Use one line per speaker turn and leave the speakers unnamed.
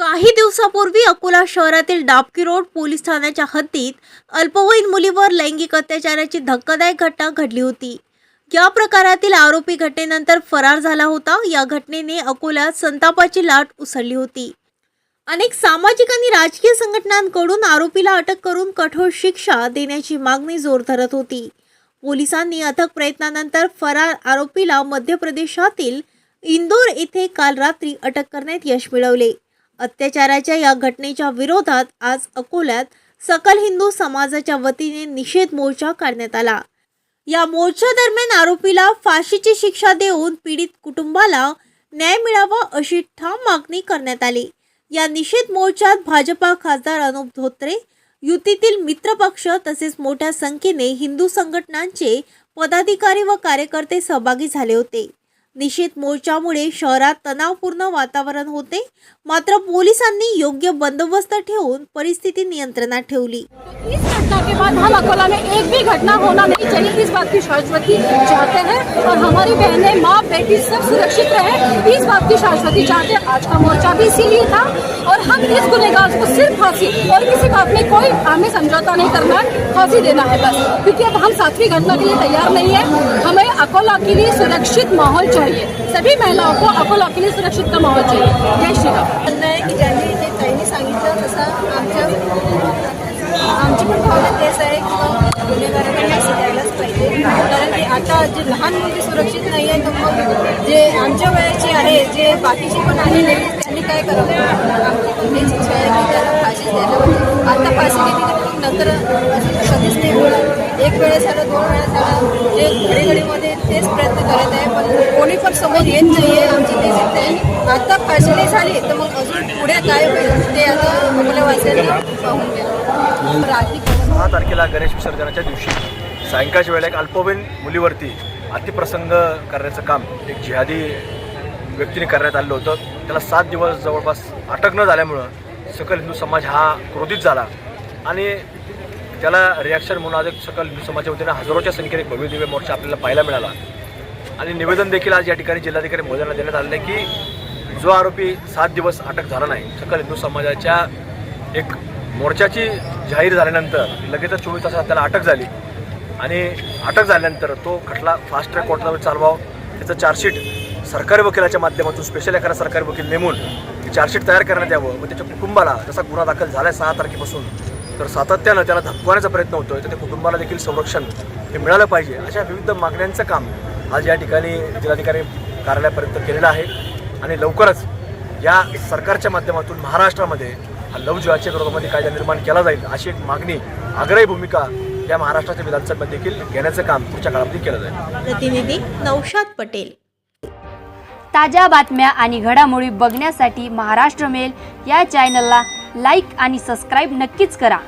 काही दिवसापूर्वी अकोला शहरातील डाबकी रोड पोलीस ठाण्याच्या हद्दीत अल्पवयीन मुलीवर लैंगिक अत्याचाराची धक्कादायक घटना घडली होती. या प्रकारातील आरोपी घटनेनंतर फरार झाला होता. या घटनेने अकोल्यात संतापाची लाट उसळली होती. अनेक सामाजिक आणि राजकीय संघटनांकडून आरोपीला अटक करून कठोर शिक्षा देण्याची मागणी जोर धरत होती. पोलिसांनी अथक प्रयत्नानंतर फरार आरोपीला मध्य प्रदेशातील इंदोर येथे काल रात्री अटक करण्यात यश मिळवले. अत्याचाराच्या या घटनेच्या विरोधात आज अकोल्यात सकल हिंदू समाजाच्या वतीने निषेध मोर्चा काढण्यात आला. या मोर्चा दरम्यान आरोपीला फाशीची शिक्षा देऊन पीडित कुटुंबाला न्याय मिळावा अशी ठाम मागणी करण्यात आली. या निषेध मोर्चात भाजपा खासदार अनुप धोत्रे युतीतील मित्रपक्ष तसेच मोठ्या संख्येने हिंदू संघटनांचे पदाधिकारी व कार्यकर्ते सहभागी झाले होते. निषेध मोर्चामुळे शहरात तणावपूर्ण वातावरण होते. मात्र पोलिसांनी योग्य बंदोबस्त ठेवून परिस्थिती नियंत्रणात ठेवली.
इस घटना के बाद हम अकोला में एक भी घटना होना नहीं चाहिए इस बात की शाश्वती चाहते हैं और हमारी बहनें, माँ, बेटी सब सुरक्षित रहे। इस बात की शाश्वती चाहते हैं। आज का मोर्चा भी इसीलिए था और हम इस गुनेगार को सिर्फ़ फांसी और किसी बात में कोई हमें समझौता नहीं करना है फांसी देना है बस। क्योंकि अब हम सातवीं घटना के लिए तैयार नहीं है। हमें अकोला के लिए सुरक्षित माहौल चाहिए। सभी महिलाओं को अकोला के लिए सुरक्षित का माहौल चाहिए। जय श्री राम।
आमच्या कारण की आता जे लहान मुलगी सुरक्षित नाही आहे तर मग जे आमच्या वयाची आहे जे बाकीचे पण आहेत, त्यांनी काय करावं? आमची पण इच्छा आहे की त्याला फाशीच द्यायला पाहिजे. आता फाशी मग नंतर कधीच नाही होणार. एक वेळेस झालं दोन वेळेस झालं. जे घडीघडीमध्ये तेच प्रयत्न करत आहे पण कोणी पण समोर येत नाही आहे आमची तेच इच्छा आहे. आता फाशी नाही झाली तर मग अजून पुढे काय होईल? ते आता आपल्या वाचण्याला पाहून घ्या.
सहा तारखेला गणेश विसर्जनाच्या दिवशी. सायंकाळच्या वेळेला एक अल्पवयीन मुलीवरती अतिप्रसंग करण्याचं काम एक जिहादी व्यक्तीने करण्यात आलं होतं. त्याला सात दिवस जवळपास अटक न झाल्यामुळं सकल हिंदू समाज हा क्रोधित झाला. आणि त्याला रिॲक्शन म्हणून आज एक सकल हिंदू समाजाच्या वतीनं हजारोच्या संख्येने भव्य दिव्य मोर्चा आपल्याला पाहायला मिळाला. आणि निवेदन देखील आज या ठिकाणी जिल्हाधिकारी मोदयांना देण्यात आलेलं आहे की जो आरोपी सात दिवस अटक झाला नाही सकल हिंदू समाजाच्या एक मोर्चाची जाहीर झाल्यानंतर लगेचच चोवीस तासात त्याला अटक झाली. आणि अटक झाल्यानंतर तो खटला फास्ट ट्रॅक कोर्टावर चालवावं. त्याचं चार्जशीट सरकारी वकिलाच्या माध्यमातून स्पेशल एखादा सरकारी वकील नेमून चार्जशीट तयार करण्यात यावं व त्याच्या कुटुंबाला जसा गुन्हा दाखल झाला आहे सहा तारखेपासून तर सातत्यानं त्याला धपकवण्याचा प्रयत्न होतोय. तर त्या कुटुंबाला देखील संरक्षण हे मिळालं पाहिजे. अशा विविध मागण्यांचं काम आज या ठिकाणी जिल्हाधिकारी कार्यालयापर्यंत केलेलं आहे. आणि लवकरच या सरकारच्या माध्यमातून महाराष्ट्रामध्ये हा लवजीवाच्या विरोधामध्ये कायदा निर्माण केला जाईल अशी एक मागणी आग्रही भूमिका या महाराष्ट्राच्या विधानसभेत देखील घेण्याचं काम पुढच्या काळामध्ये केलं जाईल.
प्रतिनिधी नौशाद पटेल.
ताज्या बातम्या आणि घडामोडी बघण्यासाठी महाराष्ट्र मेल या चॅनलला लाईक आणि सबस्क्राईब नक्कीच करा.